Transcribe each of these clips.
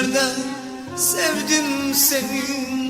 günlerde sevdim seni.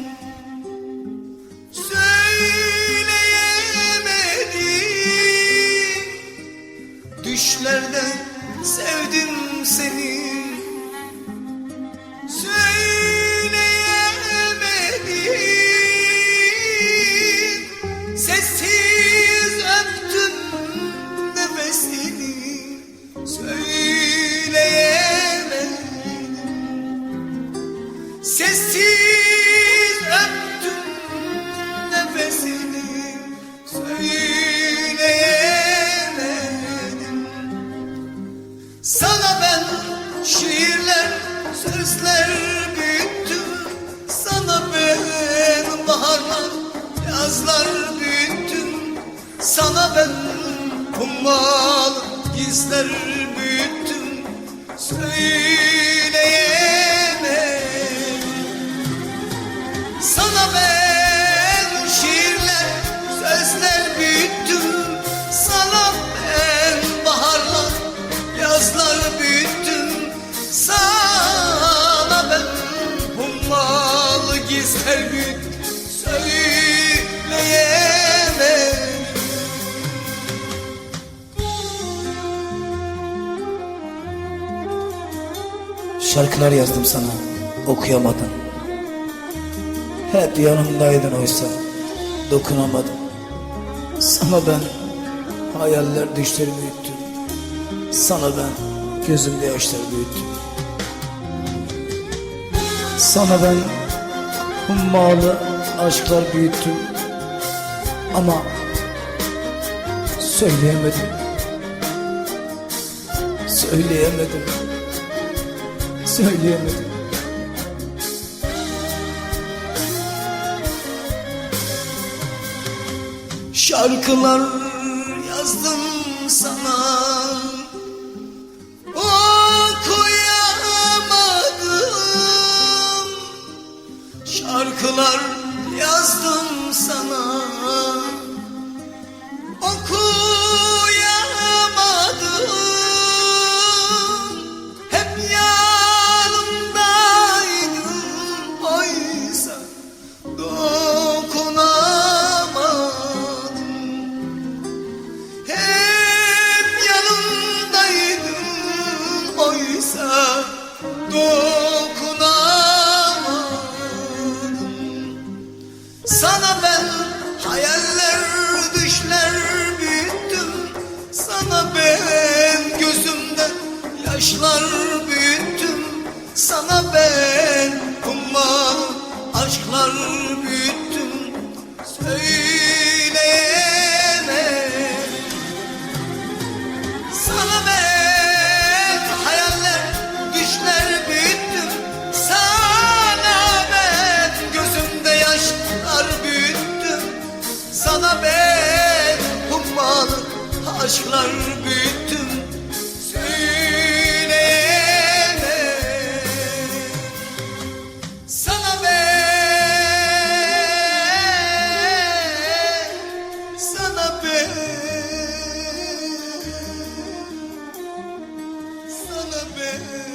Sözler büyüttüm Sana ben baharlar, yazlar büyüttüm. Sana ben hummalı gizler büyüttüm. Söyleyemedim Şarkılar yazdım sana, okuyamadın. Hep yanımdaydın oysa, dokunamadım. Sana ben hayaller düşleri büyüttüm. Sana ben gözümde yaşlar büyüttüm. Sana ben hummalı aşklar büyüttüm. Ama söyleyemedim. Söyleyemedim. Söyleyemedim. Şarkılar yazdım sana. Okuyamadım. Şarkılar yazdım sana. Okuyamadım oysa dokunamadım. Sana ben hayaller düşler büyüttüm. Sana ben gözümde yaşlar aşklar büyüttüm. Söyleyene sana ben sana ben sana ben